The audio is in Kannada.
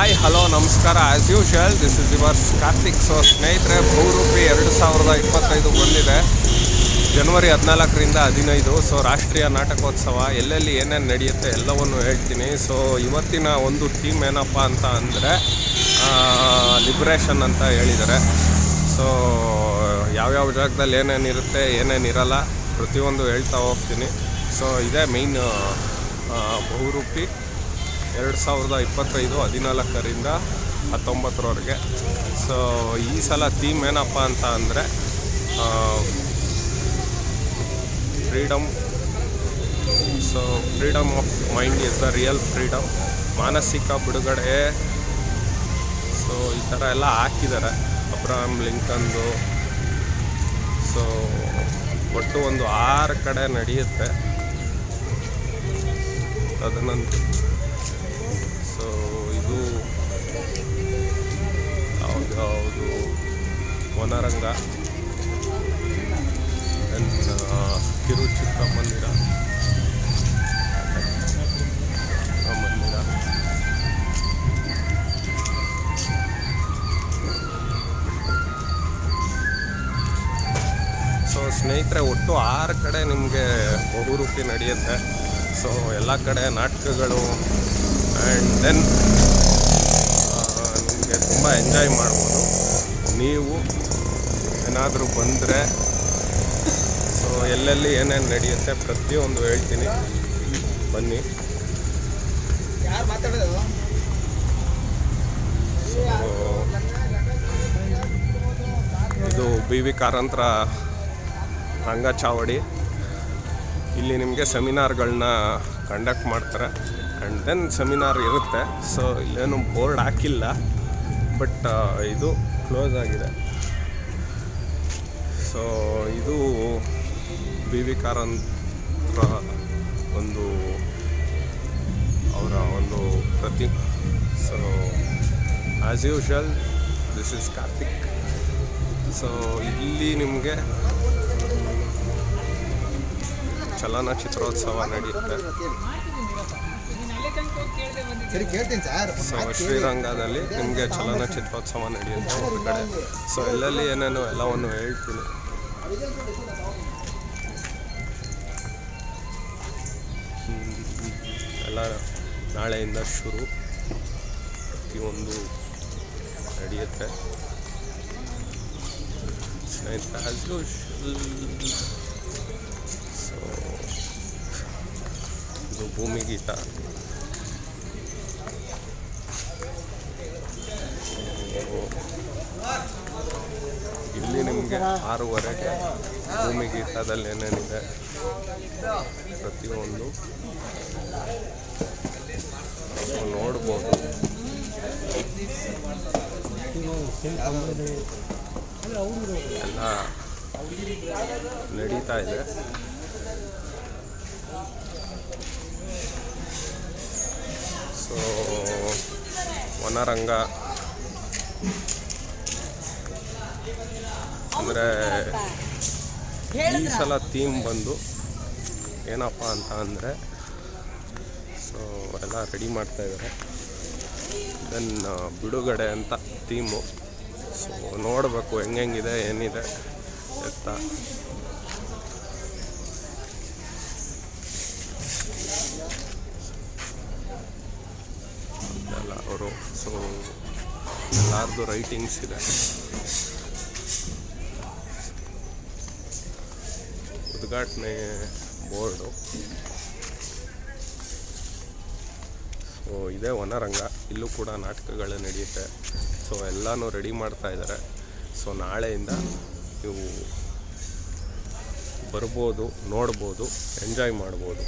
ಹಾಯ್ ಹಲೋ ನಮಸ್ಕಾರ. As usual this is your Karthik so ಸ್ನೇಹಿತರೆ, ಬಹುರೂಪಿ ಎರಡು ಸಾವಿರದ ಇಪ್ಪತ್ತೈದು ಬಂದಿದೆ. ಜನವರಿ ಹದಿನಾಲ್ಕರಿಂದ ಹದಿನೈದು. ಸೊ ರಾಷ್ಟ್ರೀಯ ನಾಟಕೋತ್ಸವ. ಎಲ್ಲೆಲ್ಲಿ ಏನೇನು ನಡೆಯುತ್ತೆ ಎಲ್ಲವನ್ನು ಹೇಳ್ತೀನಿ. ಸೊ ಇವತ್ತಿನ ಒಂದು ಥೀಮ್ ಏನಪ್ಪ ಅಂತ ಅಂದರೆ ಲಿಬ್ರೇಷನ್ ಅಂತ ಹೇಳಿದ್ದಾರೆ. ಸೊ ಯಾವ್ಯಾವ ಜಾಗದಲ್ಲಿ ಏನೇನಿರುತ್ತೆ ಏನೇನಿರಲ್ಲ ಪ್ರತಿಯೊಂದು ಹೇಳ್ತಾ ಹೋಗ್ತೀನಿ. ಸೊ ಇದೇ ಮೇಯ್ನ್ ಬಹುರೂಪಿ. ಎರಡು ಸಾವಿರದ ಇಪ್ಪತ್ತೈದು ಹದಿನಾಲ್ಕರಿಂದ ಹತ್ತೊಂಬತ್ತರವರೆಗೆ. ಸೊ ಈ ಸಲ ಥೀಮ್ ಏನಪ್ಪ ಅಂತ ಅಂದರೆ freedom so freedom of mind is the real freedom ಮಾನಸಿಕ ಬಿಡುಗಡೆ. ಸೊ ಈ ಥರ ಎಲ್ಲ ಹಾಕಿದ್ದಾರೆ ಅಬ್ರಾಹಂ ಲಿಂಕನ್ದು. ಸೊ ಒಟ್ಟು ಒಂದು ಆರು ಕಡೆ ನಡೆಯುತ್ತೆ. ತದನಂತರ ಸೊ ಇದು ಯಾವುದು ಯಾವುದು ವನರಂಗ. ಕಿರು ಚಿತ್ರಮಂದಿರ ಚಿತ್ರಮಂದಿರ ಸೊ ಸ್ನೇಹಿತರೆ, ಒಟ್ಟು ಆರು ಕಡೆ ನಿಮಗೆ ಬಹುರೂಪಿ ನಡೆಯುತ್ತೆ. ಸೊ ಎಲ್ಲ ಕಡೆ ನಾಟಕಗಳು ಆ್ಯಂಡ್ ದೆನ್ ನಿಮಗೆ ತುಂಬ ಎಂಜಾಯ್ ಮಾಡ್ಬೋದು. ನೀವು ಏನಾದರೂ ಬಂದರೆ ಸೊ ಎಲ್ಲೆಲ್ಲಿ ಏನೇನು ನಡೆಯುತ್ತೆ ಪ್ರತಿಯೊಂದು ಹೇಳ್ತೀನಿ. ಬನ್ನಿ. ಸೊ ಇದು ಬಿ ವಿ ಕಾರಂತರ ರಂಗಚಾವಡಿ. ಇಲ್ಲಿ ನಿಮಗೆ ಸೆಮಿನಾರ್ಗಳನ್ನ ಕಂಡಕ್ಟ್ ಮಾಡ್ತಾರೆ. ಆ್ಯಂಡ್ ದೆನ್ ಸೆಮಿನಾರ್ ಇರುತ್ತೆ. ಸೊ ಇಲ್ಲೇನು ಬೋರ್ಡ್ ಹಾಕಿಲ್ಲ. ಬಟ್ ಇದು ಕ್ಲೋಸ್ ಆಗಿದೆ. ಸೊ ಇದು ಬಿ ವಿ ಕಾರಂತರ ಒಂದು ಅವರ ಒಂದು ಪ್ರತಿ. So as usual this is Karthik so ಇಲ್ಲಿ ನಿಮಗೆ ಚಲನಚಿತ್ರೋತ್ಸವ ನಡೆಯುತ್ತೆ ಸೊ ಶ್ರೀರಂಗದಲ್ಲಿ ನಿಮಗೆ ಚಲನಚಿತ್ರೋತ್ಸವ ನಡೆಯುತ್ತೆ ಒಂದು ಕಡೆ ಸೊ ಎಲ್ಲೆಲ್ಲಿ ಏನೇನು ಎಲ್ಲವನ್ನು ಹೇಳ್ತೀನಿ. ಎಲ್ಲ ನಾಳೆಯಿಂದ ಶುರು. ಪ್ರತಿಯೊಂದು ನಡೆಯುತ್ತೆ. ಸ್ನೇಹಿತರೆ ಆಸ್ ಸೊ ಇದು ಭೂಮಿಗೀತ ಇಲ್ಲಿ ನಿಮಗೆ ಆರೂವರೆಗೆ ಭೂಮಿ ಗೀತದಲ್ಲಿ ಏನೇನಿದೆ? ಪ್ರತಿಯೊಂದು. ನೋಡ್ಬೋದು. ಎಲ್ಲ ನಡೀತಾ ಇದೆ. ಸೊ ವನರಂಗ ಅಂದರೆ ಈ ಸಲ ಥೀಮ್ ಬಂದು ಏನಪ್ಪ ಅಂತ ಅಂದರೆ ಸೊ ಎಲ್ಲ ರೆಡಿ ಮಾಡ್ತಾ ಇದ್ದಾರೆ ದೆನ್ ಬಿಡುಗಡೆ ಅಂತ ಥೀಮು ಸೊ ನೋಡಬೇಕು ಹೆಂಗೆಂಗಿದೆ ಏನಿದೆ ಎತ್ತ ಎಲ್ಲ ಅವರು. ಸೊ ಎಲ್ಲಾರ್ದು ರೈಟಿಂಗ್ಸ್ ಇದೆ. ಉದ್ಘಾಟನೆ ಬೋರ್ಡು. ಸೊ ಇದೇ ವನರಂಗ. ಇಲ್ಲೂ ಕೂಡ ನಾಟಕಗಳು ನಡೆಯುತ್ತೆ. ಸೊ ಎಲ್ಲನೂ ರೆಡಿ ಮಾಡ್ತಾ ಇದ್ದಾರೆ ಸೊ ನಾಳೆಯಿಂದ ನೀವು ಬರ್ಬೋದು, ನೋಡ್ಬೋದು ಎಂಜಾಯ್ ಮಾಡ್ಬೋದು.